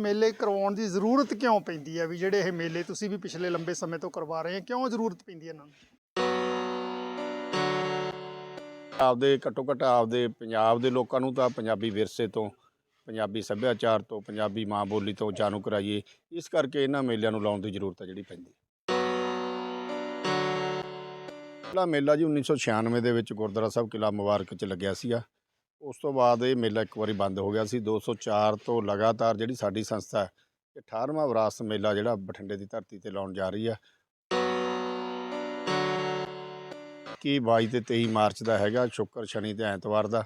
ਮੇਲੇ ਕਰਵਾਉਣ ਦੀ ਜ਼ਰੂਰਤ ਕਿਉਂ ਪੈਂਦੀ ਹੈ? ਵੀ ਜਿਹੜੇ ਇਹ ਮੇਲੇ ਤੁਸੀਂ ਵੀ ਪਿਛਲੇ ਲੰਬੇ ਸਮੇਂ ਤੋਂ ਕਰਵਾ ਰਹੇ ਹੋ, ਕਿਉਂ ਜ਼ਰੂਰਤ ਪੈਂਦੀ ਹੈ ਇਹਨਾਂ ਨੂੰ? ਆਪਦੇ ਘੱਟੋ ਘੱਟ ਆਪਦੇ ਪੰਜਾਬ ਦੇ ਲੋਕਾਂ ਨੂੰ ਤਾਂ ਪੰਜਾਬੀ ਵਿਰਸੇ ਤੋਂ, ਪੰਜਾਬੀ ਸੱਭਿਆਚਾਰ ਤੋਂ, ਪੰਜਾਬੀ ਮਾਂ ਬੋਲੀ ਤੋਂ ਜਾਣੂ ਕਰਾਈਏ। ਇਸ ਕਰਕੇ ਇਹਨਾਂ ਮੇਲਿਆਂ ਨੂੰ ਲਾਉਣ ਦੀ ਜ਼ਰੂਰਤ ਹੈ ਜਿਹੜੀ ਪੈਂਦੀ। ਪਹਿਲਾ ਮੇਲਾ ਜੀ 1996 ਦੇ ਵਿੱਚ ਗੁਰਦੁਆਰਾ ਸਾਹਿਬ ਕਿਲਾ ਮੁਬਾਰਕ 'ਚ ਲੱਗਿਆ ਸੀਗਾ। ਉਸ ਤੋਂ ਬਾਅਦ ਇਹ ਮੇਲਾ ਇੱਕ ਵਾਰੀ ਬੰਦ ਹੋ ਗਿਆ ਸੀ। 204 ਤੋਂ ਲਗਾਤਾਰ ਜਿਹੜੀ ਸਾਡੀ ਸੰਸਥਾ ਹੈ 18ਵਾਂ ਵਿਰਾਸਤ ਮੇਲਾ ਜਿਹੜਾ ਬਠਿੰਡੇ ਦੀ ਧਰਤੀ ਤੇ ਲਾਉਣ ਜਾ ਰਹੀ ਹੈ। ਕੀ 22 ਤੇ 23 ਮਾਰਚ ਦਾ ਹੈਗਾ, ਸ਼ੁੱਕਰ ਸ਼ਨੀ ਤੇ ਐਤਵਾਰ ਦਾ।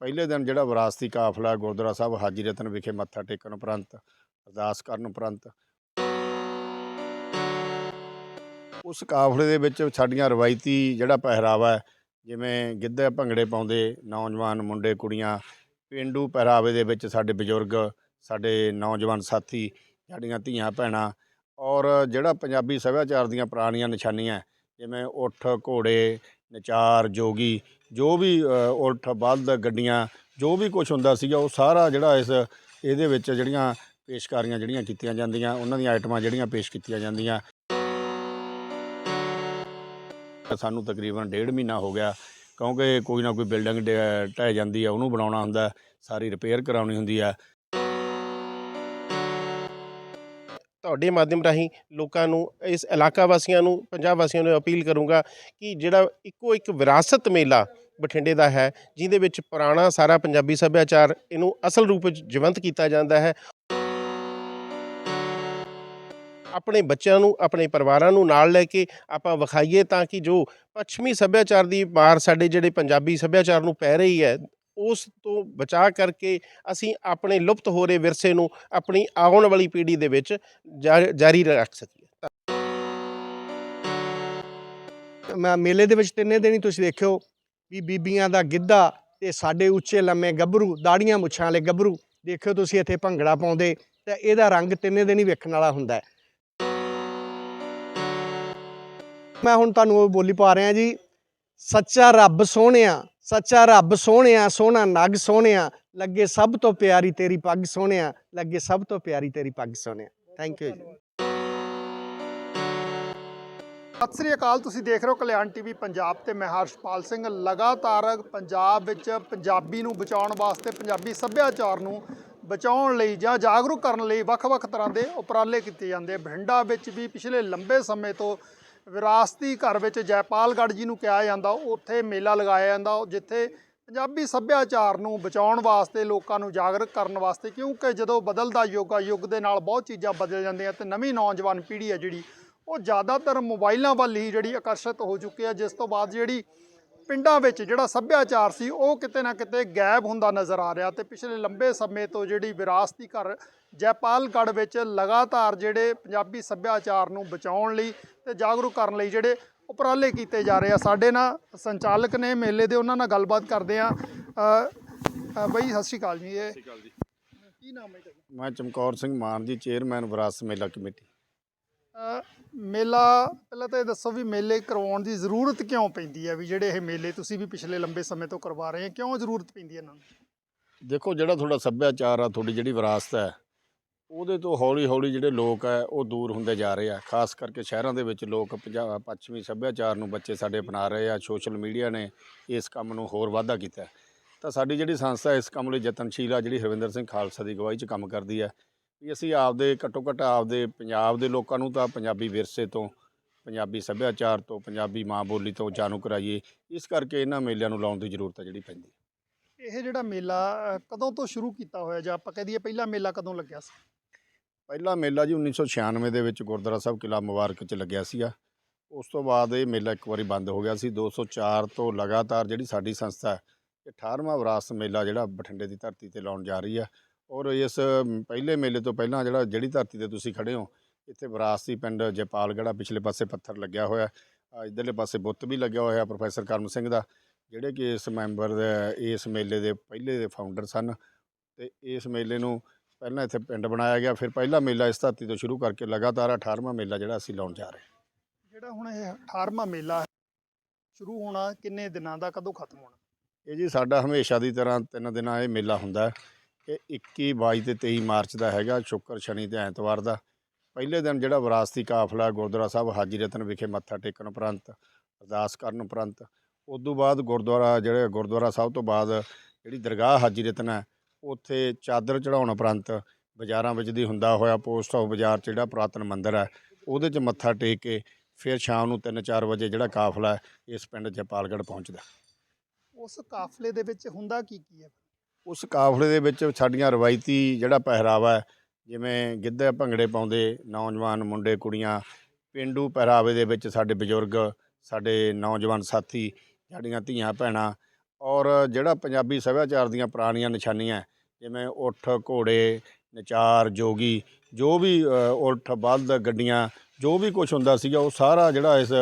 ਪਹਿਲੇ ਦਿਨ ਜਿਹੜਾ ਵਿਰਾਸਤੀ ਕਾਫਲਾ ਗੁਰਦੁਆਰਾ ਸਾਹਿਬ ਹਾਜੀ ਰਤਨ ਵਿਖੇ ਮੱਥਾ ਟੇਕਣ ਉਪਰੰਤ, ਅਰਦਾਸ ਕਰਨ ਉਪਰੰਤ। ਉਸ ਕਾਫਲੇ ਦੇ ਵਿੱਚ ਸਾਡੀਆਂ ਰਵਾਇਤੀ ਜਿਹੜਾ ਪਹਿਰਾਵਾ ਹੈ ਜਿਵੇਂ ਗਿੱਧੇ ਭੰਗੜੇ ਪਾਉਂਦੇ ਨੌਜਵਾਨ ਮੁੰਡੇ ਕੁੜੀਆਂ ਪੇਂਡੂ ਪਹਿਰਾਵੇ ਦੇ ਵਿੱਚ ਸਾਡੇ ਬਜ਼ੁਰਗ ਸਾਡੇ ਨੌਜਵਾਨ ਸਾਥੀ ਸਾਡੀਆਂ ਧੀਆਂ ਭੈਣਾਂ ਔਰ ਜਿਹੜਾ ਪੰਜਾਬੀ ਸੱਭਿਆਚਾਰ ਦੀਆਂ ਪੁਰਾਣੀਆਂ ਨਿਸ਼ਾਨੀਆਂ ਜਿਵੇਂ ਉੱਠ ਘੋੜੇ ਨਚਾਰ ਜੋਗੀ ਜੋ ਵੀ ਅ, ਬਲਦ ਗੱਡੀਆਂ ਜੋ ਵੀ ਕੁਝ ਹੁੰਦਾ ਸੀਗਾ ਉਹ ਸਾਰਾ ਜਿਹੜਾ ਇਸ ਇਹਦੇ ਵਿੱਚ ਜਿਹੜੀਆਂ ਪੇਸ਼ਕਾਰੀਆਂ ਜਿਹੜੀਆਂ ਕੀਤੀਆਂ ਜਾਂਦੀਆਂ ਉਹਨਾਂ ਦੀਆਂ ਆਈਟਮਾਂ ਜਿਹੜੀਆਂ ਪੇਸ਼ ਕੀਤੀਆਂ ਜਾਂਦੀਆਂ ਸਾਨੂੰ ਤਕਰੀਬਨ ਡੇਢ ਮਹੀਨਾ ਹੋ ਗਿਆ, ਕਿਉਂਕਿ ਕੋਈ ਨਾ ਕੋਈ ਬਿਲਡਿੰਗ ਢਹਿ ਜਾਂਦੀ ਹੈ ਉਹਨੂੰ ਬਣਾਉਣਾ ਹੁੰਦਾ, ਸਾਰੀ ਰਿਪੇਅਰ ਕਰਾਉਣੀ ਹੁੰਦੀ ਹੈ ਤੁਹਾਡੇ ਮਾਧਿਅਮ ਰਾਹੀਂ ਲੋਕਾਂ ਨੂੰ, ਇਸ ਇਲਾਕਾ ਵਾਸੀਆਂ ਨੂੰ, ਪੰਜਾਬ ਵਾਸੀਆਂ ਨੂੰ ਅਪੀਲ ਕਰੂੰਗਾ ਕਿ ਜਿਹੜਾ ਇੱਕੋ ਇੱਕ ਵਿਰਾਸਤ ਮੇਲਾ ਬਠਿੰਡੇ ਦਾ ਹੈ, ਜਿਹਦੇ ਵਿੱਚ ਪੁਰਾਣਾ ਸਾਰਾ ਪੰਜਾਬੀ ਸੱਭਿਆਚਾਰ ਇਹਨੂੰ ਅਸਲ ਰੂਪ ਵਿੱਚ ਜੀਵੰਤ ਕੀਤਾ ਜਾਂਦਾ ਹੈ। ਆਪਣੇ ਬੱਚਿਆਂ ਨੂੰ, ਆਪਣੇ ਪਰਿਵਾਰਾਂ ਨੂੰ ਨਾਲ ਲੈ ਕੇ ਆਪਾਂ ਵਿਖਾਈਏ ਤਾਂ ਕਿ ਜੋ ਪੱਛਮੀ ਸੱਭਿਆਚਾਰ ਦੀ ਮਾਰ ਸਾਡੇ ਜਿਹੜੇ ਪੰਜਾਬੀ ਸੱਭਿਆਚਾਰ ਨੂੰ ਪੈ ਰਹੀ ਹੈ, ਉਸ ਤੋਂ ਬਚਾ ਕਰਕੇ ਅਸੀਂ ਆਪਣੇ ਲੁਪਤ ਹੋ ਰਹੇ ਵਿਰਸੇ ਨੂੰ ਆਪਣੀ ਆਉਣ ਵਾਲੀ ਪੀੜ੍ਹੀ ਦੇ ਵਿੱਚ ਜਾ- ਜਾਰੀ ਰੱਖ ਸਕੀਏ। ਮੈਂ ਮੇਲੇ ਦੇ ਵਿੱਚ ਤਿੰਨੇ ਦਿਨ ਹੀ ਤੁਸੀਂ ਦੇਖਿਓ ਵੀ ਬੀਬੀਆਂ ਦਾ ਗਿੱਧਾ ਤੇ ਸਾਡੇ ਉੱਚੇ ਲੰਮੇ ਗੱਭਰੂ ਦਾੜੀਆਂ ਮੁੱਛਾਂ ਵਾਲੇ ਗੱਭਰੂ, ਦੇਖਿਓ ਤੁਸੀਂ ਇੱਥੇ ਭੰਗੜਾ ਪਾਉਂਦੇ ਤੇ ਇਹਦਾ ਰੰਗ ਤਿੰਨੇ ਦਿਨ ਹੀ ਵੇਖਣ ਵਾਲਾ ਹੁੰਦਾ ਮੈਂ ਹੁਣ ਤੁਹਾਨੂੰ ਉਹ ਬੋਲੀ ਪਾ ਰਿਹਾ ਜੀ। ਸੱਚਾ ਰੱਬ ਸੋਹਣਿਆ, ਸੱਚਾ ਰੱਬ ਸੋਹਣਿਆ, ਸੋਹਣਾ ਨਗ ਸੋਹਣਿਆ, ਲੱਗੇ ਸਭ ਤੋਂ ਪਿਆਰੀ ਤੇਰੀ ਪੱਗ ਸੋਹਣਿਆ, ਲੱਗੇ ਸਭ ਤੋਂ ਪਿਆਰੀ ਤੇਰੀ ਪੱਗ ਸੋਹਣਿਆ। ਥੈਂਕ ਯੂ ਜੀ। ਸਤਿ ਸ੍ਰੀ ਅਕਾਲ, ਤੁਸੀਂ ਦੇਖ ਰਹੇ ਹੋ ਕਲਿਆਣ ਟੀਵੀ ਪੰਜਾਬ ਤੇ ਮੈਂ ਹਰਸ਼ਪਾਲ ਸਿੰਘ। ਲਗਾਤਾਰ ਪੰਜਾਬ ਵਿੱਚ ਪੰਜਾਬੀ ਨੂੰ ਬਚਾਉਣ ਵਾਸਤੇ, ਪੰਜਾਬੀ ਸੱਭਿਆਚਾਰ ਨੂੰ ਬਚਾਉਣ ਲਈ ਜਾਂ ਜਾਗਰੂਕ ਕਰਨ ਲਈ ਵੱਖ-ਵੱਖ ਤਰ੍ਹਾਂ ਦੇ ਉਪਰਾਲੇ ਕੀਤੇ ਜਾਂਦੇ ਬਠਿੰਡਾ ਵਿੱਚ ਵੀ ਪਿਛਲੇ ਲੰਬੇ ਸਮੇਂ ਤੋਂ ਵਿਰਾਸਤੀ ਘਰ ਵਿੱਚ ਜੈਪਾਲਗੜ੍ਹ ਜੀ ਨੂੰ ਕਿਹਾ ਜਾਂਦਾ, ਉੱਥੇ ਮੇਲਾ ਲਗਾਇਆ ਜਾਂਦਾ, ਜਿੱਥੇ ਪੰਜਾਬੀ ਸੱਭਿਆਚਾਰ ਨੂੰ ਬਚਾਉਣ ਵਾਸਤੇ ਲੋਕਾਂ ਨੂੰ ਜਾਗਰੂਕ ਕਰਨ ਵਾਸਤੇ, ਕਿਉਂਕਿ ਜਦੋਂ ਬਦਲਦਾ ਯੁੱਗ ਆ, ਯੁੱਗ ਦੇ ਨਾਲ ਬਹੁਤ ਚੀਜ਼ਾਂ ਬਦਲ ਜਾਂਦੀਆਂ ਤੇ ਨਵੀਂ ਨੌਜਵਾਨ ਪੀੜ੍ਹੀ ਹੈ ਜਿਹੜੀ, ਉਹ ਜ਼ਿਆਦਾਤਰ ਮੋਬਾਈਲਾਂ ਵੱਲ ਹੀ ਜਿਹੜੀ ਆਕਰਸ਼ਿਤ ਹੋ ਚੁੱਕੀ ਹੈ, ਜਿਸ ਤੋਂ ਬਾਅਦ ਜਿਹੜੀ ਪਿੰਡਾਂ ਵਿੱਚ ਜਿਹੜਾ ਸੱਭਿਆਚਾਰ ਸੀ, ਉਹ ਕਿਤੇ ਨਾ ਕਿਤੇ ਗਾਇਬ ਹੁੰਦਾ ਨਜ਼ਰ ਆ ਰਿਹਾ ਤੇ ਪਿਛਲੇ ਲੰਬੇ ਸਮੇਂ ਤੋਂ ਜਿਹੜੀ ਵਿਰਾਸਤੀ ਘਰ ਜੈਪਾਲਗੜ੍ਹ ਵਿੱਚ ਲਗਾਤਾਰ ਜਿਹੜੇ ਪੰਜਾਬੀ ਸੱਭਿਆਚਾਰ ਨੂੰ ਬਚਾਉਣ ਲਈ ਤੇ ਜਾਗਰੂਕ ਕਰਨ ਲਈ ਜਿਹੜੇ ਉਪਰਾਲੇ ਕੀਤੇ ਜਾ ਰਹੇ ਆ ਸਾਡੇ ਨਾਲ ਸੰਚਾਲਕ ਨੇ ਮੇਲੇ ਦੇ ਉਹਨਾਂ ਨਾਲ ਗੱਲਬਾਤ ਕਰਦੇ ਆ ਬਈ ਸਤਿ ਸ਼੍ਰੀ ਅਕਾਲ ਜੀ ਇਹ ਕੀ ਨਾਮ ਹੈ ਤੁਹਾਡਾ? ਮੈਂ ਚਮਕੌਰ ਸਿੰਘ ਮਾਨ ਜੀ ਚੇਅਰਮੈਨ ਵਿਰਾਸਤ ਮੇਲਾ ਕਮੇਟੀ। ਮੇਲਾ ਪਹਿਲਾਂ ਤਾਂ ਇਹ ਦੱਸੋ ਵੀ ਮੇਲੇ ਕਰਵਾਉਣ ਦੀ ਜ਼ਰੂਰਤ ਕਿਉਂ ਪੈਂਦੀ ਹੈ ਵੀ ਜਿਹੜੇ ਇਹ ਮੇਲੇ ਤੁਸੀਂ ਵੀ ਪਿਛਲੇ ਲੰਬੇ ਸਮੇਂ ਤੋਂ ਕਰਵਾ ਰਹੇ ਹੋ ਕਿਉਂ ਜ਼ਰੂਰਤ ਪੈਂਦੀ ਹੈ ਇਹਨਾਂ ਨੂੰ? ਦੇਖੋ ਜਿਹੜਾ ਤੁਹਾਡਾ ਸੱਭਿਆਚਾਰ ਆ ਤੁਹਾਡੀ ਜਿਹੜੀ ਵਿਰਾਸਤ ਹੈ ਉਹਦੇ ਤੋਂ ਹੌਲੀ ਹੌਲੀ ਜਿਹੜੇ ਲੋਕ ਹੈ ਉਹ ਦੂਰ ਹੁੰਦੇ ਜਾ ਰਹੇ ਆ। ਖਾਸ ਕਰਕੇ ਸ਼ਹਿਰਾਂ ਦੇ ਵਿੱਚ ਲੋਕ ਪੰਜਾਬ ਪੱਛਮੀ ਸੱਭਿਆਚਾਰ ਨੂੰ ਬੱਚੇ ਸਾਡੇ ਅਪਣਾ ਰਹੇ ਆ, ਸੋਸ਼ਲ ਮੀਡੀਆ ਨੇ ਇਸ ਕੰਮ ਨੂੰ ਹੋਰ ਵਾਧਾ ਕੀਤਾ। ਤਾਂ ਸਾਡੀ ਜਿਹੜੀ ਸੰਸਥਾ ਇਸ ਕੰਮ ਲਈ ਯਤਨਸ਼ੀਲ ਆ, ਜਿਹੜੀ ਹਰਵਿੰਦਰ ਸਿੰਘ ਖਾਲਸਾ ਦੀ ਅਗਵਾਈ 'ਚ ਕੰਮ ਕਰਦੀ ਹੈ ਵੀ ਅਸੀਂ ਆਪਦੇ ਘੱਟੋ ਘੱਟ ਆਪਦੇ ਪੰਜਾਬ ਦੇ ਲੋਕਾਂ ਨੂੰ ਤਾਂ ਪੰਜਾਬੀ ਵਿਰਸੇ ਤੋਂ, ਪੰਜਾਬੀ ਸੱਭਿਆਚਾਰ ਤੋਂ, ਪੰਜਾਬੀ ਮਾਂ ਬੋਲੀ ਤੋਂ ਜਾਣੂ ਕਰਾਈਏ। ਇਸ ਕਰਕੇ ਇਹਨਾਂ ਮੇਲਿਆਂ ਨੂੰ ਲਾਉਣ ਦੀ ਜ਼ਰੂਰਤ ਹੈ ਜਿਹੜੀ ਪੈਂਦੀ। ਇਹ ਜਿਹੜਾ ਮੇਲਾ ਕਦੋਂ ਤੋਂ ਸ਼ੁਰੂ ਕੀਤਾ ਹੋਇਆ ਜਾਂ ਆਪਾਂ ਕਹਿ ਦਈਏ ਪਹਿਲਾ ਮੇਲਾ ਕਦੋਂ ਲੱਗਿਆ ਸੀ? ਪਹਿਲਾ ਮੇਲਾ ਜੀ 1996 ਦੇ ਵਿੱਚ ਗੁਰਦੁਆਰਾ ਸਾਹਿਬ ਕਿਲਾ ਮੁਬਾਰਕ 'ਚ ਲੱਗਿਆ ਸੀਗਾ। ਉਸ ਤੋਂ ਬਾਅਦ ਇਹ ਮੇਲਾ ਇੱਕ ਵਾਰੀ ਬੰਦ ਹੋ ਗਿਆ ਸੀ। 204 ਤੋਂ ਲਗਾਤਾਰ ਜਿਹੜੀ ਸਾਡੀ ਸੰਸਥਾ ਹੈ ਇਹ 18ਵਾਂ ਵਿਰਾਸਤ ਮੇਲਾ ਜਿਹੜਾ ਬਠਿੰਡੇ ਦੀ ਧਰਤੀ ਤੇ ਲਾਉਣ ਜਾ ਰਹੀ ਹੈ ਔਰ ਇਸ ਪਹਿਲੇ ਮੇਲੇ ਤੋਂ ਪਹਿਲਾਂ ਜਿਹੜਾ ਜਿਹੜੀ ਧਰਤੀ ਤੇ ਤੁਸੀਂ ਖੜੇ ਹੋ ਇੱਥੇ ਵਿਰਾਸਤੀ ਪਿੰਡ ਜੈਪਾਲਗੜਾ ਪਿਛਲੇ ਪਾਸੇ ਪੱਥਰ ਲੱਗਿਆ ਹੋਇਆ ਅ, ਇੱਧਰਲੇ ਪਾਸੇ ਬੁੱਤ ਵੀ ਲੱਗਿਆ ਹੋਇਆ ਪ੍ਰੋਫੈਸਰ ਕਰਮ ਸਿੰਘ ਦਾ ਜਿਹੜੇ ਕਿ ਇਸ ਮੈਂਬਰ ਇਸ ਮੇਲੇ ਦੇ ਪਹਿਲੇ ਦੇ ਫਾਊਂਡਰ ਸਨ। ਤੇ ਇਸ ਮੇਲੇ ਨੂੰ ਪਹਿਲਾਂ ਇੱਥੇ ਪਿੰਡ ਬਣਾਇਆ ਗਿਆ ਫਿਰ ਪਹਿਲਾ ਮੇਲਾ ਇਸ ਧਰਤੀ ਤੋਂ ਸ਼ੁਰੂ ਕਰਕੇ ਲਗਾਤਾਰ 18ਵਾਂ ਮੇਲਾ ਜਿਹੜਾ ਅਸੀਂ ਲਾਉਣ ਜਾ ਰਹੇ ਹਾਂ। ਜਿਹੜਾ ਹੁਣ ਇਹ 18ਵਾਂ ਮੇਲਾ ਸ਼ੁਰੂ ਹੋਣਾ ਕਿੰਨੇ ਦਿਨਾਂ ਦਾ ਕਦੋਂ ਖਤਮ ਹੋਣਾ? ਇਹ ਜੀ ਸਾਡਾ ਹਮੇਸ਼ਾ ਦੀ ਤਰ੍ਹਾਂ ਤਿੰਨ ਦਿਨਾਂ ਇਹ ਮੇਲਾ ਹੁੰਦਾ ਹੈ ਇਹ 21 22 ਤੇ 23 ਮਾਰਚ ਦਾ ਹੈਗਾ ਸ਼ੁੱਕਰ ਸ਼ਨੀ ਤੇ ਐਤਵਾਰ ਦਾ। ਪਹਿਲੇ ਦਿਨ ਜਿਹੜਾ ਵਿਰਾਸਤੀ ਕਾਫਲਾ ਗੁਰਦੁਆਰਾ ਸਾਹਿਬ ਹਾਜੀ ਰਤਨ ਵਿਖੇ ਮੱਥਾ ਟੇਕਣ ਉਪਰੰਤ ਅਰਦਾਸ ਕਰਨ ਉਪਰੰਤ ਉਸ ਤੋਂ ਬਾਅਦ ਗੁਰਦੁਆਰਾ ਜਿਹੜੇ ਗੁਰਦੁਆਰਾ ਸਾਹਿਬ ਤੋਂ ਬਾਅਦ ਜਿਹੜੀ ਦਰਗਾਹ ਹਾਜੀ ਰਤਨ ਹੈ ਉੱਥੇ ਚਾਦਰ ਚੜਾਉਣ ਉਪਰੰਤ ਬਾਜ਼ਾਰਾਂ ਵਿੱਚ ਦੀ ਹੁੰਦਾ ਹੋਇਆ ਪੋਸਟ ਆਫ ਬਾਜ਼ਾਰ 'ਚ ਜਿਹੜਾ ਪੁਰਾਤਨ ਮੰਦਿਰ ਹੈ ਉਹਦੇ 'ਚ ਮੱਥਾ ਟੇਕ ਕੇ ਫਿਰ ਸ਼ਾਮ ਨੂੰ 3-4 ਵਜੇ ਜਿਹੜਾ ਕਾਫਲਾ ਇਸ ਪਿੰਡ ਜਪਾਲਗੜ੍ਹ ਪਹੁੰਚਦਾ। ਉਸ ਕਾਫਲੇ ਦੇ ਵਿੱਚ ਹੁੰਦਾ ਕੀ ਕੀ ਹੈ ਉਸ ਕਾਫਲੇ ਦੇ ਵਿੱਚ ਸਾਡੀਆਂ ਰਵਾਇਤੀ ਜਿਹੜਾ ਪਹਿਰਾਵਾ ਹੈ ਜਿਵੇਂ ਗਿੱਧੇ ਭੰਗੜੇ ਪਾਉਂਦੇ ਨੌਜਵਾਨ ਮੁੰਡੇ ਕੁੜੀਆਂ ਪਿੰਡੂ ਪਹਿਰਾਵੇ ਦੇ ਵਿੱਚ ਸਾਡੇ ਬਜ਼ੁਰਗ ਸਾਡੇ ਨੌਜਵਾਨ ਸਾਥੀ ਸਾਡੀਆਂ ਧੀਆਂ ਭੈਣਾਂ ਔਰ ਜਿਹੜਾ ਪੰਜਾਬੀ ਸੱਭਿਆਚਾਰ ਦੀਆਂ ਪੁਰਾਣੀਆਂ ਨਿਸ਼ਾਨੀਆਂ ਜਿਵੇਂ ਉੱਠ ਘੋੜੇ ਨਚਾਰ ਜੋਗੀ ਜੋ ਵੀ ਉਲਟ ਬਲਦ ਗੱਡੀਆਂ ਜੋ ਵੀ ਕੁਝ ਹੁੰਦਾ ਸੀਗਾ ਉਹ ਸਾਰਾ ਜਿਹੜਾ ਇਸ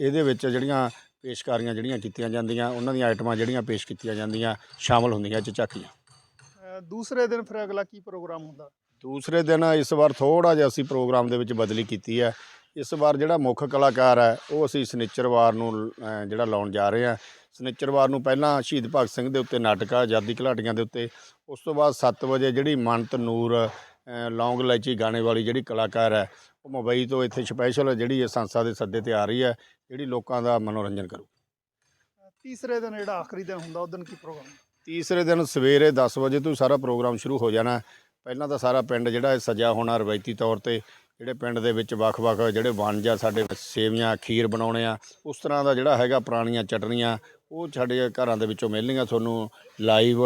ਇਹਦੇ ਵਿੱਚ ਜਿਹੜੀਆਂ ਪੇਸ਼ਕਾਰੀਆਂ ਜਿਹੜੀਆਂ ਕੀਤੀਆਂ ਜਾਂਦੀਆਂ ਉਹਨਾਂ ਦੀਆਂ ਆਈਟਮਾਂ ਜਿਹੜੀਆਂ ਪੇਸ਼ ਕੀਤੀਆਂ ਜਾਂਦੀਆਂ ਸ਼ਾਮਲ ਹੁੰਦੀਆਂ 'ਚ ਝਾਕੀਆਂ ਦੂਸਰੇ ਦਿਨ ਫਿਰ ਅਗਲਾ ਕੀ ਪ੍ਰੋਗਰਾਮ ਹੁੰਦਾ? ਦੂਸਰੇ ਦਿਨ ਇਸ ਵਾਰ ਥੋੜਾ ਜਿਹਾ ਅਸੀਂ ਪ੍ਰੋਗਰਾਮ ਦੇ ਵਿੱਚ ਬਦਲੀ ਕੀਤੀ ਹੈ। ਇਸ ਵਾਰ ਜਿਹੜਾ ਮੁੱਖ ਕਲਾਕਾਰ ਹੈ ਉਹ ਅਸੀਂ ਸਨਿਚਰਵਾਰ ਨੂੰ ਜਿਹੜਾ ਲਾਉਣ ਜਾ ਰਹੇ ਹਾਂ। ਸਨਿਚਰਵਾਰ ਨੂੰ ਪਹਿਲਾਂ ਸ਼ਹੀਦ ਭਗਤ ਸਿੰਘ ਦੇ ਉੱਤੇ ਨਾਟਕ ਆ ਆਜ਼ਾਦੀ ਘਲਾਟੀਆਂ ਦੇ ਉੱਤੇ। ਉਸ ਤੋਂ ਬਾਅਦ 7 ਵਜੇ ਜਿਹੜੀ ਮੰਤ ਨੂਰ ਲੌਂਗ ਇਲਾਇਚੀ ਗਾਣੇ ਵਾਲੀ ਜਿਹੜੀ ਕਲਾਕਾਰ ਹੈ ਉਹ ਮੁੰਬਈ ਤੋਂ ਇੱਥੇ ਸਪੈਸ਼ਲ ਜਿਹੜੀ ਇਹ ਸੰਸਥਾ ਦੇ ਸੱਦੇ ਤੇ ਆ ਰਹੀ ਹੈ ਜਿਹੜੀ ਲੋਕਾਂ ਦਾ ਮਨੋਰੰਜਨ ਕਰੂ। ਤੀਸਰੇ ਦਿਨ ਜਿਹੜਾ ਆਖਰੀ ਦਿਨ ਹੁੰਦਾ ਉਸ ਦਿਨ ਕੀ ਪ੍ਰੋਗਰਾਮ? ਤੀਸਰੇ ਦਿਨ ਸਵੇਰੇ 10 ਵਜੇ ਤੋਂ ਸਾਰਾ ਪ੍ਰੋਗਰਾਮ ਸ਼ੁਰੂ ਹੋ ਜਾਣਾ। ਪਹਿਲਾਂ ਤਾਂ ਸਾਰਾ ਪਿੰਡ ਜਿਹੜਾ ਸਜਾ ਹੋਣਾ ਰਵਾਇਤੀ ਤੌਰ ਤੇ। ਜਿਹੜੇ ਪਿੰਡ ਦੇ ਵਿੱਚ ਵੱਖ-ਵੱਖ ਜਿਹੜੇ ਵਣਜ ਆ, ਸਾਡੇ ਸੇਵੀਆਂ, ਖੀਰ ਬਣਾਉਣੇ ਆ, ਉਸ ਤਰ੍ਹਾਂ ਦਾ ਜਿਹੜਾ ਹੈਗਾ ਪੁਰਾਣੀਆਂ ਚਟਣੀਆਂ, ਉਹ ਸਾਡੇ ਘਰਾਂ ਦੇ ਵਿੱਚੋਂ ਮਿਲਣਗੀਆਂ ਤੁਹਾਨੂੰ ਲਾਈਵ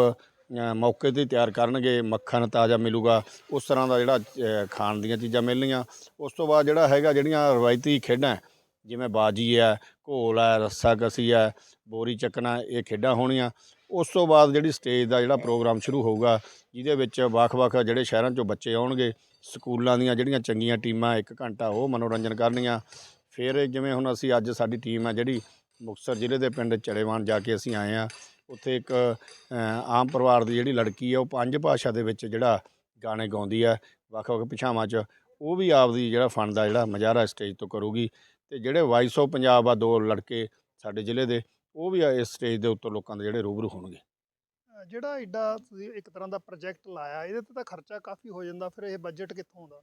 ਮੌਕੇ ਤੇ ਤਿਆਰ ਕਰਨਗੇ, ਮੱਖਣ ਤਾਜ਼ਾ ਮਿਲੂਗਾ, ਉਸ ਤਰ੍ਹਾਂ ਦਾ ਜਿਹੜਾ ਖਾਣ ਦੀਆਂ ਚੀਜ਼ਾਂ ਮਿਲਣਗੀਆਂ ਉਸ ਤੋਂ ਬਾਅਦ ਜਿਹੜਾ ਹੈਗਾ, ਜਿਹੜੀਆਂ ਰਵਾਇਤੀ ਖੇਡਾਂ ਜਿਵੇਂ ਬਾਜੀ ਹੈ, ਘੋਲ ਹੈ ਰੱਸਾ ਕਸੀ ਹੈ, ਬੋਰੀ ਚੱਕਣਾ, ਇਹ ਖੇਡਾਂ ਹੋਣੀਆਂ। ਉਸ ਤੋਂ ਬਾਅਦ ਜਿਹੜੀ ਸਟੇਜ ਦਾ ਜਿਹੜਾ ਪ੍ਰੋਗਰਾਮ ਸ਼ੁਰੂ ਹੋਊਗਾ, ਜਿਹਦੇ ਵਿੱਚ ਵੱਖ-ਵੱਖ ਜਿਹੜੇ ਸ਼ਹਿਰਾਂ 'ਚੋਂ ਬੱਚੇ ਆਉਣਗੇ, ਸਕੂਲਾਂ ਦੀਆਂ ਜਿਹੜੀਆਂ ਚੰਗੀਆਂ ਟੀਮਾਂ ਇੱਕ ਘੰਟਾ ਉਹ ਮਨੋਰੰਜਨ ਕਰਨਗੀਆਂ। ਫਿਰ ਜਿਵੇਂ ਹੁਣ ਅਸੀਂ ਅੱਜ ਸਾਡੀ ਟੀਮ ਆ ਜਿਹੜੀ ਮੁਕਤਸਰ ਜ਼ਿਲ੍ਹੇ ਦੇ ਪਿੰਡ ਚੜੇਵਾਨ ਜਾ ਕੇ ਅਸੀਂ ਆਏ ਆ, ਉੱਥੇ ਇੱਕ ਆਮ ਪਰਿਵਾਰ ਦੀ ਜਿਹੜੀ ਲੜਕੀ ਹੈ ਉਹ ਪੰਜ ਭਾਸ਼ਾ ਦੇ ਵਿੱਚ ਜਿਹੜਾ ਗਾਣੇ ਗਾਉਂਦੀ ਹੈ ਵੱਖ-ਵੱਖ ਭਾਸ਼ਾਵਾਂ 'ਚ, ਉਹ ਵੀ ਆਪਦੀ ਜਿਹੜਾ ਫਨ ਦਾ ਜਿਹੜਾ ਮੁਜ਼ਾਹਰਾ ਸਟੇਜ ਤੋਂ ਕਰੂਗੀ। ਤੇ ਜਿਹੜੇ ਵਾਇਸ ਆਫ ਪੰਜਾਬ ਆ ਦੋ ਲੜਕੇ ਸਾਡੇ ਜ਼ਿਲ੍ਹੇ ਦੇ ਉਹ ਵੀ ਇਸ ਸਟੇਜ ਦੇ ਉੱਤੇ ਲੋਕਾਂ ਦੇ ਜਿਹੜੇ ਰੂਬਰੂ ਹੋਣਗੇ। ਜਿਹੜਾ ਐਡਾ ਤੁਸੀਂ ਇੱਕ ਤਰ੍ਹਾਂ ਦਾ ਪ੍ਰੋਜੈਕਟ ਲਾਇਆ ਇਹਦੇ ਤੇ ਤਾਂ ਖਰਚਾ ਕਾਫੀ ਹੋ ਜਾਂਦਾ ਫਿਰ ਇਹ ਬਜਟ ਕਿੱਥੋਂ ਆਉਂਦਾ?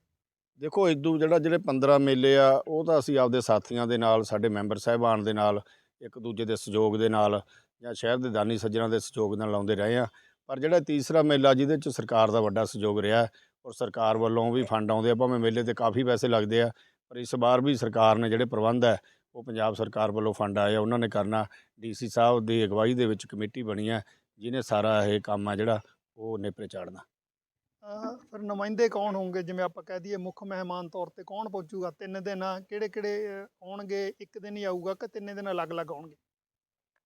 ਦੇਖੋ ਇਦੋਂ ਜਿਹੜਾ ਜਿਹੜੇ 15 ਮੇਲੇ ਆ ਉਹ ਤਾਂ ਅਸੀਂ ਆਪਦੇ ਸਾਥੀਆਂ ਦੇ ਨਾਲ ਸਾਡੇ ਮੈਂਬਰ ਸਾਹਿਬਾਨ ਦੇ ਨਾਲ ਇੱਕ ਦੂਜੇ ਦੇ ਸਹਿਯੋਗ ਦੇ ਨਾਲ ਜਾਂ ਸ਼ਹਿਰ ਦੇ ਦਾਨੀ ਸੱਜਣਾ ਦੇ ਸਹਿਯੋਗ ਨਾਲ ਲਾਉਂਦੇ ਰਹੇ ਆ। ਪਰ ਜਿਹੜਾ ਤੀਸਰਾ ਮੇਲਾ ਜਿਹਦੇ ਚ ਸਰਕਾਰ ਦਾ ਵੱਡਾ ਸਹਿਯੋਗ ਰਿਹਾ ਔਰ ਸਰਕਾਰ ਵੱਲੋਂ ਵੀ ਫੰਡ ਆਉਂਦੇ ਆ ਭਾਵੇਂ ਮੇਲੇ ਤੇ ਕਾਫੀ ਪੈਸੇ ਲੱਗਦੇ ਆ ਪਰ ਇਸ ਵਾਰ ਵੀ ਸਰਕਾਰ ਨੇ ਜਿਹੜੇ ਪ੍ਰਬੰਧ ਹੈ ਉਹ ਪੰਜਾਬ ਸਰਕਾਰ ਵੱਲੋਂ ਫੰਡ ਆਏ ਆ ਉਹਨਾਂ ਨੇ ਕਰਨਾ। ਡੀਸੀ ਸਾਹਿਬ ਦੀ ਅਗਵਾਈ ਦੇ ਵਿੱਚ ਕਮੇਟੀ ਬਣੀ ਹੈ ਜਿਹਨੇ ਸਾਰਾ ਇਹ ਕੰਮ ਆ ਜਿਹੜਾ ਉਹ ਨੇਪਰੇ ਚਾੜਨਾ। ਫਿਰ ਨੁਮਾਇੰਦੇ ਕੌਣ ਹੋਣਗੇ? ਜਿਵੇਂ ਆਪਾਂ ਕਹਿ ਦਈਏ ਮੁੱਖ ਮਹਿਮਾਨ ਤੌਰ ਤੇ ਕੌਣ ਪਹੁੰਚੂਗਾ? ਤਿੰਨ ਦਿਨ ਕਿਹੜੇ ਕਿਹੜੇ ਆਉਣਗੇ? ਇੱਕ ਦਿਨ ਹੀ ਆਊਗਾ ਕਿ ਤਿੰਨੇ ਦਿਨ ਅਲੱਗ-ਅਲੱਗ ਆਉਣਗੇ?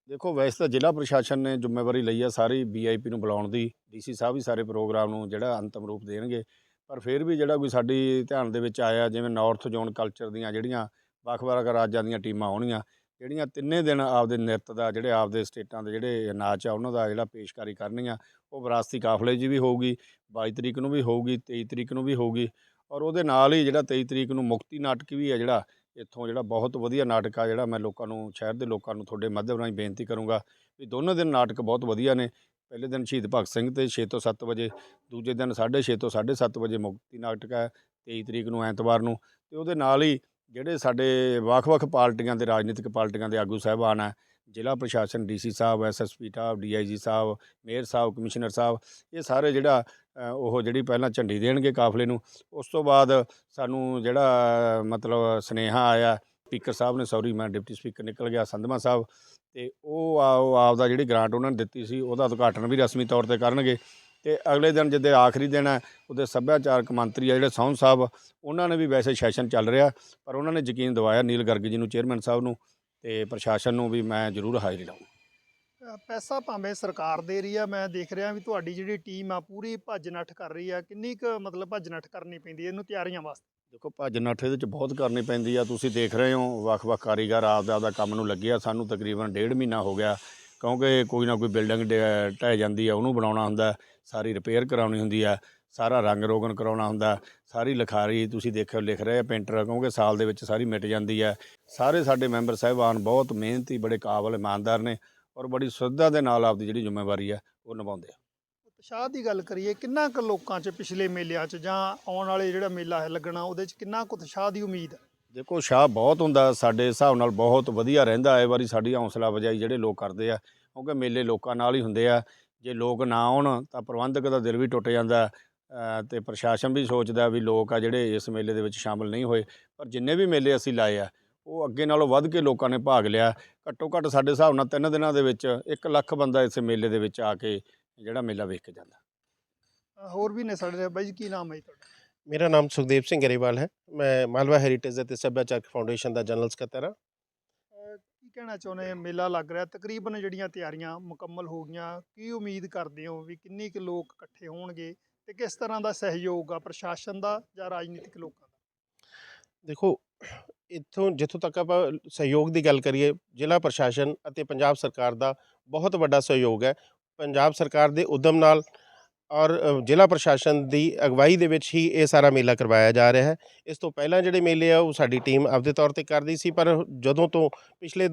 ਦੇਖੋ ਵੈਸੇ ਤਾਂ ਜ਼ਿਲ੍ਹਾ ਪ੍ਰਸ਼ਾਸਨ ਨੇ ਜ਼ਿੰਮੇਵਾਰੀ ਲਈ ਆ ਸਾਰੀ ਵੀਆਈਪੀ ਨੂੰ ਬੁਲਾਉਣ ਦੀ। ਡੀਸੀ ਸਾਹਿਬ ਵੀ ਸਾਰੇ ਪ੍ਰੋਗਰਾਮ ਨੂੰ ਜਿਹੜਾ ਅੰਤਮ ਰੂਪ ਦੇਣਗੇ। ਪਰ ਫਿਰ ਵੀ ਜਿਹੜਾ ਕੋਈ ਸਾਡੀ ਧਿਆਨ ਦੇ ਵਿੱਚ ਆਇਆ ਜਿਵੇਂ ਨਾਰਥ ਜ਼ੋਨ ਕਲਚਰ ਦੀਆਂ ਜਿਹੜੀਆਂ ਵੱਖ-ਵੱਖ ਰਾਜਾਂ ਦੀਆਂ ਟੀਮਾਂ ਆਉਣਗੀਆਂ ਜਿਹੜੀਆਂ ਤਿੰਨੇ ਦਿਨ ਆਪਦੇ ਨ੍ਰਿਤ ਦਾ, ਜਿਹੜੇ ਆਪਦੇ ਸਟੇਟਾਂ ਦੇ ਜਿਹੜੇ ਨਾਚ ਆ, ਉਹਨਾਂ ਦਾ ਜਿਹੜਾ ਪੇਸ਼ਕਾਰੀ ਕਰਨੀਆਂ ਉਹ ਵਿਰਾਸਤੀ ਕਾਫਲੇ 'ਚ ਵੀ ਹੋਊਗੀ 22 ਤਰੀਕ ਨੂੰ ਵੀ ਹੋਊਗੀ 23 ਤਰੀਕ ਨੂੰ ਵੀ ਹੋਊਗੀ ਔਰ ਉਹਦੇ ਨਾਲ ਹੀ ਜਿਹੜਾ 23 ਤਰੀਕ ਨੂੰ ਮੁਕਤੀ ਨਾਟਕ ਵੀ ਹੈ ਜਿਹੜਾ, ਇੱਥੋਂ ਜਿਹੜਾ ਬਹੁਤ ਵਧੀਆ ਨਾਟਕ ਆ ਜਿਹੜਾ ਮੈਂ ਲੋਕਾਂ ਨੂੰ, ਸ਼ਹਿਰ ਦੇ ਲੋਕਾਂ ਨੂੰ ਤੁਹਾਡੇ ਮਾਧਿਅਮ ਰਾਹੀਂ ਬੇਨਤੀ ਕਰੂੰਗਾ ਵੀ ਦੋਨੋਂ ਦਿਨ ਨਾਟਕ ਬਹੁਤ ਵਧੀਆ ਨੇ, ਪਹਿਲੇ ਦਿਨ ਸ਼ਹੀਦ ਭਗਤ ਸਿੰਘ ਤੇ 6 ਤੋਂ 7 ਵਜੇ, ਦੂਜੇ ਦਿਨ 6:30 ਤੋਂ 7:30 ਵਜੇ ਮੁਕਤੀ ਨਾਟਕ ਹੈ 23 ਤਰੀਕ ਨੂੰ ਐਤਵਾਰ ਨੂੰ ਤੇ ਉਹਦੇ ਨਾਲ ਹੀ ਜਿਹੜੇ ਸਾਡੇ ਵੱਖ-ਵੱਖ ਪਾਰਟੀਆਂ ਦੇ, ਰਾਜਨੀਤਿਕ ਪਾਰਟੀਆਂ ਦੇ ਆਗੂ ਸਾਹਿਬਾਨ ਆ, ਜ਼ਿਲ੍ਹਾ ਪ੍ਰਸ਼ਾਸਨ ਡੀਸੀ ਸਾਹਿਬ ਐਸਐਸਪੀ ਸਾਹਿਬ ਡੀਆਈਜੀ ਸਾਹਿਬ, ਮੇਅਰ ਸਾਹਿਬ, ਕਮਿਸ਼ਨਰ ਸਾਹਿਬ, ਇਹ ਸਾਰੇ ਜਿਹੜਾ ਉਹ ਜਿਹੜੀ ਪਹਿਲਾਂ ਝੰਡੀ ਦੇਣਗੇ ਕਾਫਲੇ ਨੂੰ। ਉਸ ਤੋਂ ਬਾਅਦ ਸਾਨੂੰ ਜਿਹੜਾ, ਮਤਲਬ ਸੁਨੇਹਾ ਆਇਆ, ਸਪੀਕਰ ਸਾਹਿਬ ਨੇ, ਸੌਰੀ ਮੈਂ ਡਿਪਟੀ ਸਪੀਕਰ ਨਿਕਲ ਗਿਆ, ਸੰਧਮਾ ਸਾਹਿਬ, ਤੇ ਉਹ ਆਪ ਦਾ ਜਿਹੜੀ ਗ੍ਰਾਂਟ ਉਹਨਾਂ ਨੇ ਦਿੱਤੀ ਸੀ, ਉਹਦਾ ਉਦਘਾਟਨ ਵੀ ਰਸਮੀ ਤੌਰ ਤੇ ਕਰਨਗੇ। ਤੇ ਅਗਲੇ ਦਿਨ ਜਿੱਦੇ ਆਖਰੀ ਦਿਨ ਹੈ ਉਹਦੇ ਸੱਭਿਆਚਾਰਕ ਮੰਤਰੀ ਆ ਜਿਹੜੇ ਸੌਂ ਸਾਹਿਬ ਉਹਨਾਂ ਨੇ ਵੀ ਵੈਸੇ ਸੈਸ਼ਨ ਚੱਲ ਰਿਹਾ ਪਰ ਉਹਨਾਂ ਨੇ ਯਕੀਨ ਦਿਵਾਇਆ ਨੀਲ ਗਰਗ ਜੀ ਨੂੰ ਚੇਅਰਮੈਨ ਸਾਹਿਬ ਨੂੰ ਤੇ ਪ੍ਰਸ਼ਾਸਨ ਨੂੰ ਵੀ ਮੈਂ ਜ਼ਰੂਰ ਹਾਜ਼ਰੀ ਅ, ਪੈਸਾ ਭਾਵੇਂ ਸਰਕਾਰ ਦੇ ਰਹੀ ਆ ਮੈਂ ਦੇਖ ਰਿਹਾ ਵੀ ਤੁਹਾਡੀ ਜਿਹੜੀ ਟੀਮ ਆ ਪੂਰੀ ਭੱਜ ਨੱਠ ਕਰ ਰਹੀ ਆ ਕਿੰਨੀ ਕੁ ਮਤਲਬ ਭੱਜ ਨੱਠ ਕਰਨੀ ਪੈਂਦੀ ਹੈ ਇਹਨੂੰ ਤਿਆਰੀਆਂ ਵਾਸਤੇ? ਦੇਖੋ ਭੱਜ ਨੱਠ ਇਹਦੇ ਚ ਬਹੁਤ ਕਰਨੀ ਪੈਂਦੀ ਆ ਤੁਸੀਂ ਦੇਖ ਰਹੇ ਹੋ ਵੱਖ-ਵੱਖ ਕਾਰੀਗਰ ਆਪਦਾ ਆਪਦਾ ਕੰਮ ਨੂੰ ਲੱਗੇ ਆ ਸਾਨੂੰ ਤਕਰੀਬਨ ਡੇਢ ਮਹੀਨਾ ਹੋ ਗਿਆ ਕਿਉਂਕਿ ਕੋਈ ਨਾ ਕੋਈ ਬਿਲਡਿੰਗ ਢਹਿ ਜਾਂਦੀ ਆ ਉਹਨੂੰ ਬਣਾਉਣਾ ਹੁੰਦਾ ਸਾਰੀ ਰਿਪੇਅਰ ਕਰਾਉਣੀ ਹੁੰਦੀ ਆ ਸਾਰਾ ਰੰਗ ਰੋਗਨ ਕਰਾਉਣਾ ਹੁੰਦਾ ਸਾਰੀ ਲਿਖਾਰੀ ਤੁਸੀਂ ਦੇਖਿਓ ਲਿਖ ਰਹੇ ਆ ਪੇਂਟਰ ਕਿਉਂਕਿ ਸਾਲ ਦੇ ਵਿੱਚ ਸਾਰੀ ਮਿਟ ਜਾਂਦੀ ਆ। ਸਾਰੇ ਸਾਡੇ ਮੈਂਬਰ ਸਾਹਿਬਾਨ ਬਹੁਤ ਮਿਹਨਤੀ ਬੜੇ ਕਾਬਲ ਇਮਾਨਦਾਰ ਨੇ ਔਰ ਬੜੀ ਸ਼ਰਧਾ ਦੇ ਨਾਲ ਆਪਦੀ ਜਿਹੜੀ ਜ਼ਿੰਮੇਵਾਰੀ ਆ ਉਹ ਨਿਭਾਉਂਦੇ ਆ। ਉਤਸ਼ਾਹ ਦੀ ਗੱਲ ਕਰੀਏ ਕਿੰਨਾ ਕੁ ਲੋਕਾਂ 'ਚ ਪਿਛਲੇ ਮੇਲਿਆਂ 'ਚ ਜਾਂ ਆਉਣ ਵਾਲੇ ਜਿਹੜਾ ਮੇਲਾ ਹੈ ਲੱਗਣਾ ਉਹਦੇ 'ਚ ਕਿੰਨਾ ਕੁ ਉਤਸ਼ਾਹ ਦੀ ਉਮੀਦ ਹੈ? ਦੇਖੋ ਸ਼ਾਹ ਬਹੁਤ ਹੁੰਦਾ ਸਾਡੇ ਹਿਸਾਬ ਨਾਲ ਬਹੁਤ ਵਧੀਆ ਰਹਿੰਦਾ ਹੈ ਵਾਰੀ ਸਾਡੀ ਹੌਸਲਾ ਵਜਾਈ ਜਿਹੜੇ ਲੋਕ ਕਰਦੇ ਆ ਕਿਉਂਕਿ ਮੇਲੇ ਲੋਕਾਂ ਨਾਲ ਹੀ ਹੁੰਦੇ ਆ। ਜੇ ਲੋਕ ਨਾ ਆਉਣ ਤਾਂ ਪ੍ਰਬੰਧਕ ਦਾ ਦਿਲ ਵੀ ਟੁੱਟ ਜਾਂਦਾ ਤੇ ਪ੍ਰਸ਼ਾਸਨ ਵੀ ਸੋਚਦਾ ਵੀ ਲੋਕ ਆ ਜਿਹੜੇ ਇਸ ਮੇਲੇ ਦੇ ਵਿੱਚ ਸ਼ਾਮਲ ਨਹੀਂ ਹੋਏ ਪਰ ਜਿੰਨੇ ਵੀ ਮੇਲੇ ਅਸੀਂ ਲਾਏ ਆ ਉਹ ਅੱਗੇ ਨਾਲੋਂ ਵੱਧ ਕੇ ਲੋਕਾਂ ਨੇ ਭਾਗ ਲਿਆ। ਘੱਟੋ ਘੱਟ ਸਾਡੇ ਹਿਸਾਬ ਨਾਲ ਤਿੰਨ ਦਿਨਾਂ ਦੇ ਵਿੱਚ 1 ਲੱਖ ਬੰਦਾ ਇਸ ਮੇਲੇ ਦੇ ਵਿੱਚ ਆ ਕੇ ਜਿਹੜਾ ਮੇਲਾ ਵੇਖ ਕੇ ਜਾਂਦਾ। ਹੋਰ ਵੀ ਨੇ ਸਾਡੇ ਬਾਈ ਜੀ ਕੀ ਨਾਮ ਹੈ ਜੀ ਤੁਹਾਡਾ? ਮੇਰਾ ਨਾਮ ਸੁਖਦੇਵ ਸਿੰਘ ਗਰੇਵਾਲ ਹੈ। ਮੈਂ ਮਾਲਵਾ ਹੈਰੀਟੇਜ ਅਤੇ ਸੱਭਿਆਚਾਰਕ ਫਾਊਂਡੇਸ਼ਨ ਦਾ ਜਨਰਲ ਸਕੱਤਰ ਹਾਂ। ਕਹਿਣਾ ਚਾਹੁੰਦੇ ਮੇਲਾ ਲੱਗ ਰਿਹਾ, ਤਕਰੀਬਨ ਜਿਹੜੀਆਂ ਤਿਆਰੀਆਂ ਮੁਕੰਮਲ ਹੋ ਗਈਆਂ, ਕੀ ਉਮੀਦ ਕਰਦੇ ਹੋ ਵੀ ਕਿੰਨੀ ਕੁ ਲੋਕ ਇਕੱਠੇ ਹੋਣਗੇ ਤੇ ਕਿਸ ਤਰ੍ਹਾਂ ਦਾ ਸਹਿਯੋਗ ਆ ਪ੍ਰਸ਼ਾਸਨ ਦਾ ਜਾਂ ਰਾਜਨੀਤਿਕ ਲੋਕਾਂ ਦਾ? ਦੇਖੋ, ਇੱਥੋਂ ਜਿੱਥੋਂ ਤੱਕ ਆਪਾਂ ਸਹਿਯੋਗ ਦੀ ਗੱਲ ਕਰੀਏ, ਜ਼ਿਲ੍ਹਾ ਪ੍ਰਸ਼ਾਸਨ ਅਤੇ ਪੰਜਾਬ ਸਰਕਾਰ ਦਾ ਬਹੁਤ ਵੱਡਾ ਸਹਿਯੋਗ ਹੈ। ਪੰਜਾਬ ਸਰਕਾਰ ਦੇ ਉਦਮ ਨਾਲ ਔਰ ਜ਼ਿਲ੍ਹਾ ਪ੍ਰਸ਼ਾਸਨ ਦੀ ਅਗਵਾਈ ਦੇ ਵਿੱਚ ਹੀ ਇਹ ਸਾਰਾ ਮੇਲਾ ਕਰਵਾਇਆ ਜਾ ਰਿਹਾ ਹੈ। ਇਸ ਤੋਂ ਪਹਿਲਾਂ ਜਿਹੜੇ ਮੇਲੇ ਆ, ਉਹ ਸਾਡੀ ਟੀਮ ਆਪਦੇ ਤੌਰ ਤੇ ਕਰਦੀ ਸੀ, ਪਰ ਜਦੋਂ ਤੋਂ ਪਿਛਲੇ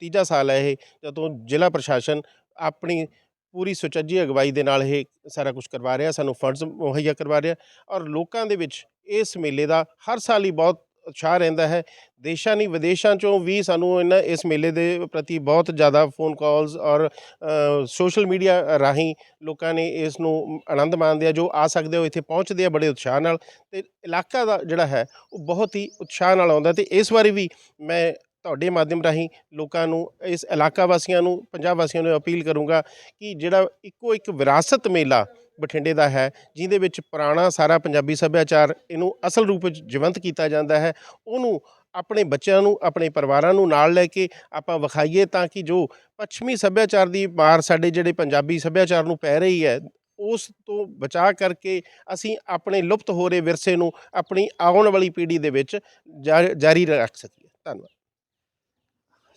ਤੀਜਾ ਸਾਲ ਹੈ ਇਹ, ਜਦੋਂ ਜ਼ਿਲ੍ਹਾ ਪ੍ਰਸ਼ਾਸਨ ਆਪਣੀ ਪੂਰੀ ਸੁਚੱਜੀ ਅਗਵਾਈ ਦੇ ਨਾਲ ਇਹ ਸਾਰਾ ਕੁਝ ਕਰਵਾ ਰਿਹਾ, ਸਾਨੂੰ ਫੰਡਸ ਮੁਹੱਈਆ ਕਰਵਾ ਰਿਹਾ ਔਰ ਲੋਕਾਂ ਦੇ ਵਿੱਚ ਇਸ ਮੇਲੇ ਦਾ ਹਰ ਸਾਲ ਹੀ ਬਹੁਤ ਉਤਸ਼ਾਹ ਰਹਿੰਦਾ ਹੈ। ਦੇਸ਼ਾਂ ਨਹੀਂ ਵਿਦੇਸ਼ਾਂ ਚੋਂ ਵੀ ਸਾਨੂੰ ਇਹਨਾਂ, ਇਸ ਮੇਲੇ ਦੇ ਪ੍ਰਤੀ ਬਹੁਤ ਜ਼ਿਆਦਾ ਫੋਨ ਕਾਲਸ ਔਰ ਸੋਸ਼ਲ ਮੀਡੀਆ ਰਾਹੀਂ ਲੋਕਾਂ ਨੇ ਇਸ ਨੂੰ ਆਨੰਦ ਮਾਣਦੇ ਆ, ਜੋ ਆ ਸਕਦੇ ਹੋ, ਇੱਥੇ ਪਹੁੰਚਦੇ ਆ ਬੜੇ ਉਤਸ਼ਾਹ ਨਾਲ ਤੇ ਇਲਾਕਾ ਦਾ ਜਿਹੜਾ ਹੈ, ਉਹ ਬਹੁਤ ਹੀ ਉਤਸ਼ਾਹ ਨਾਲ ਆਉਂਦਾ ਤੇ ਇਸ ਵਾਰੀ ਵੀ ਮੈਂ ਤੁਹਾਡੇ ਮਾਧਿਅਮ ਰਾਹੀਂ ਲੋਕਾਂ ਨੂੰ, ਇਸ ਇਲਾਕਾ ਵਾਸੀਆਂ ਨੂੰ, ਪੰਜਾਬ ਵਾਸੀਆਂ ਨੂੰ ਅਪੀਲ ਕਰੂੰਗਾ ਕਿ ਜਿਹੜਾ ਇੱਕੋ ਇੱਕ ਵਿਰਾਸਤ ਮੇਲਾ ਬਠਿੰਡੇ ਦਾ ਹੈ, ਜਿਹਦੇ ਵਿੱਚ ਪੁਰਾਣਾ ਸਾਰਾ ਪੰਜਾਬੀ ਸੱਭਿਆਚਾਰ ਇਹਨੂੰ ਅਸਲ ਰੂਪ ਵਿੱਚ ਜੀਵੰਤ ਕੀਤਾ ਜਾਂਦਾ ਹੈ, ਉਹਨੂੰ ਆਪਣੇ ਬੱਚਿਆਂ ਨੂੰ, ਆਪਣੇ ਪਰਿਵਾਰਾਂ ਨੂੰ ਨਾਲ ਲੈ ਕੇ ਆਪਾਂ ਵਿਖਾਈਏ ਤਾਂ ਕਿ ਜੋ ਪੱਛਮੀ ਸੱਭਿਆਚਾਰ ਦੀ ਮਾਰ ਸਾਡੇ ਜਿਹੜੇ ਪੰਜਾਬੀ ਸੱਭਿਆਚਾਰ ਨੂੰ ਪੈ ਰਹੀ ਹੈ, ਉਸ ਤੋਂ ਬਚਾ ਕਰਕੇ ਅਸੀਂ ਆਪਣੇ ਲੁਪਤ ਹੋ ਰਹੇ ਵਿਰਸੇ ਨੂੰ ਆਪਣੀ ਆਉਣ ਵਾਲੀ ਪੀੜ੍ਹੀ ਦੇ ਵਿੱਚ ਜਾ- ਜਾਰੀ ਰੱਖ ਸਕੀਏ। ਧੰਨਵਾਦ।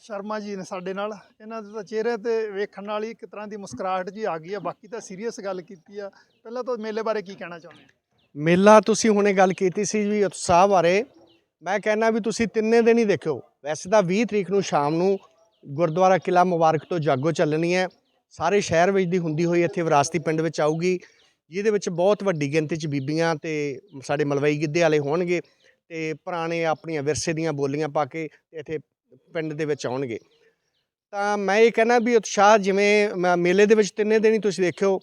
ਸ਼ਰਮਾ ਜੀ ਨੇ ਸਾਡੇ ਨਾਲ। ਇਹਨਾਂ ਦੇ ਤਾਂ ਚਿਹਰੇ ਤੇ ਵੇਖਣ ਵਾਲੀ ਇੱਕ ਤਰ੍ਹਾਂ ਦੀ ਮੁਸਕਰਾਹਟ ਜੀ ਆ ਗਈ ਆ। ਬਾਕੀ ਤਾਂ ਸੀਰੀਅਸ ਗੱਲ ਕੀਤੀ ਆ। ਪਹਿਲਾਂ ਤਾਂ ਮੇਲੇ ਬਾਰੇ ਕੀ ਕਹਿਣਾ ਚਾਹੁੰਦੇ ਹੋ? ਮੇਲਾ ਤੁਸੀਂ ਹੁਣੇ ਗੱਲ ਕੀਤੀ ਸੀ ਵੀ ਉਤਸ਼ਾਹ ਬਾਰੇ। ਮੈਂ ਕਹਿੰਦਾ ਵੀ ਤੁਸੀਂ ਤਿੰਨੇ ਦਿਨ ਹੀ ਦੇਖਿਓ। ਵੈਸੇ ਤਾਂ 20 ਤਰੀਕ ਨੂੰ ਸ਼ਾਮ ਨੂੰ ਗੁਰਦੁਆਰਾ ਕਿਲਾ ਮੁਬਾਰਕ ਤੋਂ ਜਾਗੋ ਚੱਲਣੀ ਹੈ। ਸਾਰੇ ਸ਼ਹਿਰ ਵਿੱਚ ਦੀ ਹੁੰਦੀ ਹੋਈ ਇੱਥੇ ਵਿਰਾਸਤੀ ਪਿੰਡ ਵਿੱਚ ਆਊਗੀ। ਜਿਹਦੇ ਵਿੱਚ ਬਹੁਤ ਵੱਡੀ ਗਿਣਤੀ 'ਚ ਬੀਬੀਆਂ ਤੇ ਸਾਡੇ ਮਲਵਈ ਗਿੱਧੇ ਵਾਲੇ ਹੋਣਗੇ ਤੇ ਪੁਰਾਣੇ ਆਪਣੀਆਂ ਵਿਰਸੇ ਦੀਆਂ ਬੋਲੀਆਂ ਪਾ ਕੇ ਇੱਥੇ ਪਿੰਡ ਦੇ ਵਿੱਚ ਆਉਣਗੇ। ਤਾਂ ਮੈਂ ਇਹ ਕਹਿਣਾ ਵੀ ਉਤਸ਼ਾਹ ਜਿਵੇਂ ਮ- ਮੇਲੇ ਦੇ ਵਿੱਚ ਤਿੰਨੇ ਦਿਨ ਹੀ ਤੁਸੀਂ ਦੇਖਿਓ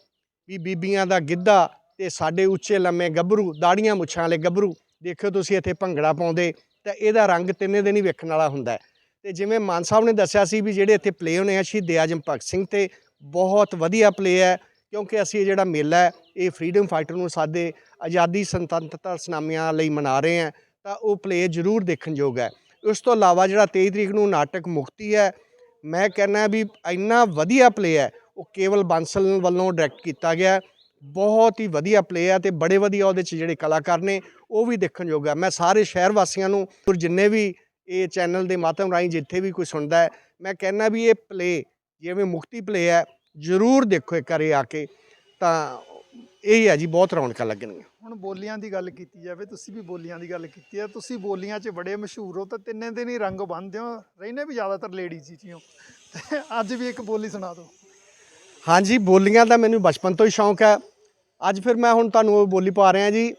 ਵੀ ਬੀਬੀਆਂ ਦਾ ਗਿੱਧਾ ਤੇ ਸਾਡੇ ਉੱਚੇ ਲੰਮੇ ਗੱਭਰੂ, ਦਾੜੀਆਂ ਮੁੱਛਾਂ ਵਾਲੇ ਗੱਭਰੂ, ਦੇਖਿਓ ਤੁਸੀਂ ਇੱਥੇ ਭੰਗੜਾ ਪਾਉਂਦੇ, ਤਾਂ ਇਹਦਾ ਰੰਗ ਤਿੰਨੇ ਦਿਨ ਹੀ ਵੇਖਣ ਵਾਲਾ ਹੁੰਦਾ ਹੈ। ਤੇ ਜਿਵੇਂ ਮਾਨ ਸਾਹਿਬ ਨੇ ਦੱਸਿਆ ਸੀ ਵੀ ਜਿਹੜੇ ਇੱਥੇ ਪਲੇ ਹੋਣੇ ਆ ਸ਼ਹੀਦ ਆਜਮ ਭਗਤ ਸਿੰਘ ਤੇ ਬਹੁਤ ਵਧੀਆ ਪਲੇ ਹੈ, ਕਿਉਂਕਿ ਅਸੀਂ ਇਹ ਜਿਹੜਾ ਮੇਲਾ ਹੈ, ਇਹ ਫਰੀडम ਫਾਈਟਰ ਨੂੰ ਸਾਡੇ ਆਜ਼ਾਦੀ ਸੁਤੰਤਰਤਾ ਸਨਾਮੀਆਂ ਲਈ ਮਨਾ ਰਹੇ ਹਾਂ, ਤਾਂ ਉਹ ਪਲੇ ਜ਼ਰੂਰ ਦੇਖਣ ਯੋਗ ਹੈ। ਉਸ ਤੋਂ ਇਲਾਵਾ ਜਿਹੜਾ 23 ਤਰੀਕ ਨੂੰ ਨਾਟਕ ਮੁਕਤੀ ਹੈ, ਮੈਂ ਕਹਿੰਦਾ ਵੀ ਇੰਨਾ ਵਧੀਆ ਪਲੇ ਹੈ, ਉਹ ਕੇਵਲ ਬਾਂਸਲ ਵੱਲੋਂ ਡਾਇਰੈਕਟ ਕੀਤਾ ਗਿਆ ਬਹੁਤ ਹੀ ਵਧੀਆ ਪਲੇ ਹੈ ਤੇ ਬੜੇ ਵਧੀਆ ਉਹਦੇ ਚ ਜਿਹੜੇ ਕਲਾਕਾਰ ਨੇ, ਉਹ ਵੀ ਦੇਖਣ ਯੋਗ ਹੈ। ਮੈਂ ਸਾਰੇ ਸ਼ਹਿਰ ਵਾਸੀਆਂ ਨੂੰ ਔਰ ਜਿੰਨੇ ਵੀ ਇਹ ਚੈਨਲ ਦੇ ਮਾਧਿਅਮ ਰਾਹੀਂ ਜਿੱਥੇ ਵੀ ਕੋਈ ਸੁਣਦਾ ਹੈ, ਮੈਂ ਕਹਿੰਦਾ ਵੀ ਇਹ ਪਲੇ ਜਿਵੇਂ ਮੁਕਤੀ ਪਲੇ ਹੈ, ਜ਼ਰੂਰ ਦੇਖੋ ਇੱਕ ਵਾਰੀ ਆ ਕੇ। ਤਾਂ ਇਹ ਹੀ ਹੈ ਜੀ ਬਹੁਤ ਰੌਣਕਾਂ ਲੱਗਣਗੀਆਂ। ਹੁਣ ਬੋਲੀਆਂ ਦੀ ਗੱਲ ਕੀਤੀ ਜਾਵੇ ਤੁਸੀਂ ਵੀ ਬੋਲੀਆਂ ਦੀ ਗੱਲ ਕੀਤੀ ਆ ਤੁਸੀਂ ਬੋਲੀਆਂ 'ਚ ਬੜੇ ਮਸ਼ਹੂਰ ਹੋ ਤਾਂ ਤਿੰਨੇ ਦਿਨ ਹੀ ਰੰਗ ਬੰਨਦੇ ਹੋ। ਰਹਿੰਦੇ ਵੀ ਜ਼ਿਆਦਾਤਰ ਲੇਡੀਜ਼ ਹੀ ਹੋ ਤੇ ਅੱਜ ਵੀ ਇੱਕ ਬੋਲੀ ਸੁਣਾ ਦਿਓ। ਹਾਂਜੀ ਬੋਲੀਆਂ ਦਾ ਮੈਨੂੰ ਬਚਪਨ ਤੋਂ ਹੀ ਸ਼ੌਂਕ ਹੈ। ਅੱਜ ਫਿਰ ਮੈਂ ਹੁਣ ਤੁਹਾਨੂੰ ਉਹ ਬੋਲੀ ਪਾ ਰਿਹਾ ਜੀ।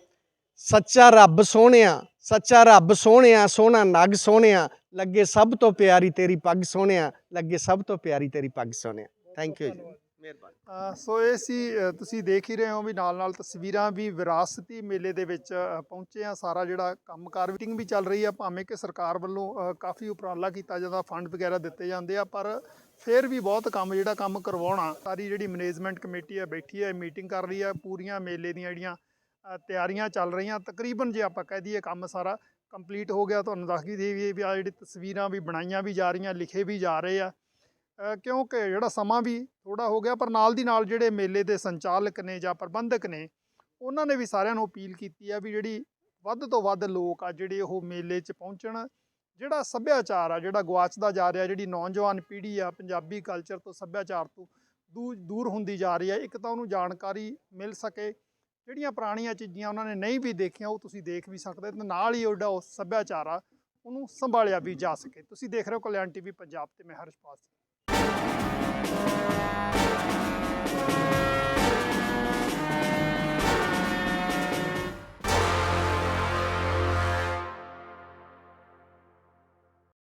ਸੱਚਾ ਰੱਬ ਸੋਹਣਿਆ ਸੱਚਾ ਰੱਬ ਸੋਹਣਿਆ ਸੋਹਣਾ ਨਗ ਸੋਹਣਿਆ ਲੱਗੇ ਸਭ ਤੋਂ ਪਿਆਰੀ ਤੇਰੀ ਪੱਗ ਸੋਹਣਿਆ ਲੱਗੇ ਸਭ ਤੋਂ ਪਿਆਰੀ ਤੇਰੀ ਪੱਗ ਸੋਹਣਿਆ। ਥੈਂਕ ਯੂ ਜੀ। ਮਿਹਰਬਾਨੀ। ਸੋ ਇਹ ਸੀ ਤੁਸੀਂ ਦੇਖ ਹੀ ਰਹੇ ਹੋ ਵੀ ਨਾਲ ਨਾਲ ਤਸਵੀਰਾਂ ਵੀ ਵਿਰਾਸਤੀ ਮੇਲੇ ਦੇ ਵਿੱਚ ਪਹੁੰਚੇ ਆ। ਸਾਰਾ ਜਿਹੜਾ ਕੰਮਕਾਰ ਮੀਟਿੰਗ ਵੀ ਚੱਲ ਰਹੀ ਆ, ਭਾਵੇਂ ਕਿ ਸਰਕਾਰ ਵੱਲੋਂ ਕਾਫੀ ਉਪਰਾਲਾ ਕੀਤਾ ਜਾਂਦਾ, ਫੰਡ ਵਗੈਰਾ ਦਿੱਤੇ ਜਾਂਦੇ ਆ, ਪਰ ਫਿਰ ਵੀ ਬਹੁਤ ਕੰਮ ਜਿਹੜਾ ਕੰਮ ਕਰਵਾਉਣਾ। ਸਾਰੀ ਜਿਹੜੀ ਮੈਨੇਜਮੈਂਟ ਕਮੇਟੀ ਆ, ਬੈਠੀ ਹੈ ਮੀਟਿੰਗ ਕਰ ਰਹੀ ਆ। ਪੂਰੀਆਂ ਮੇਲੇ ਦੀਆਂ ਜਿਹੜੀਆਂ ਤਿਆਰੀਆਂ ਚੱਲ ਰਹੀਆਂ। ਤਕਰੀਬਨ ਜੇ ਆਪਾਂ ਕਹਿ ਦਈਏ ਕੰਮ ਸਾਰਾ ਕੰਪਲੀਟ ਹੋ ਗਿਆ, ਤੁਹਾਨੂੰ ਦੱਸ ਵੀ ਦਈਏ ਵੀ ਆ ਜਿਹੜੀ ਤਸਵੀਰਾਂ ਵੀ ਬਣਾਈਆਂ ਵੀ ਜਾ ਰਹੀਆਂ, ਲਿਖੇ ਵੀ ਜਾ ਰਹੇ ਆ। ਕਿਉਂਕਿ ਜਿਹੜਾ ਸਮਾਂ ਵੀ ਥੋੜਾ ਹੋ ਗਿਆ, ਪਰ ਨਾਲ ਦੀ ਨਾਲ ਜਿਹੜੇ ਮੇਲੇ ਦੇ ਸੰਚਾਲਕ ਨੇ ਜਾਂ ਪ੍ਰਬੰਧਕ ਨੇ, ਉਹਨਾਂ ਨੇ ਵੀ ਸਾਰਿਆਂ ਨੂੰ ਅਪੀਲ ਕੀਤੀ ਆ ਵੀ ਜਿਹੜੀ ਵੱਧ ਤੋਂ ਵੱਧ ਲੋਕ ਆ ਜਿਹੜੇ ਉਹ ਮੇਲੇ 'ਚ ਪਹੁੰਚਣ, ਜਿਹੜਾ ਸੱਭਿਆਚਾਰ ਆ, ਜਿਹੜਾ ਗਵਾਚਦਾ ਜਾ ਰਿਹਾ, ਜਿਹੜੀ ਨੌਜਵਾਨ ਪੀੜ੍ਹੀ ਆ, ਪੰਜਾਬੀ ਕਲਚਰ ਤੋਂ ਸੱਭਿਆਚਾਰ ਤੋਂ ਦੂ- ਦੂਰ ਹੁੰਦੀ ਜਾ ਰਹੀ ਹੈ ਇੱਕ ਤਾਂ ਉਹਨੂੰ ਜਾਣਕਾਰੀ ਮਿਲ ਸਕੇ, ਜਿਹੜੀਆਂ ਪੁਰਾਣੀਆਂ ਚੀਜ਼ਾਂ ਉਹਨਾਂ ਨੇ ਨਹੀਂ ਵੀ ਦੇਖੀਆਂ, ਉਹ ਤੁਸੀਂ ਦੇਖ ਵੀ ਸਕਦੇ ਤੇ ਨਾਲ ਹੀ ਉਹਦਾ ਉਹ ਸੱਭਿਆਚਾਰ ਆ, ਉਹਨੂੰ ਸੰਭਾਲਿਆ ਵੀ ਜਾ ਸਕੇ। ਤੁਸੀਂ ਦੇਖ ਰਹੇ ਹੋ ਕਲਿਆਣ ਟੀਵੀ ਪੰਜਾਬ ਤੇ, ਮੈਂ ਹਰਸ਼ਪਾਲ ਸਿੰਘ। Thank you.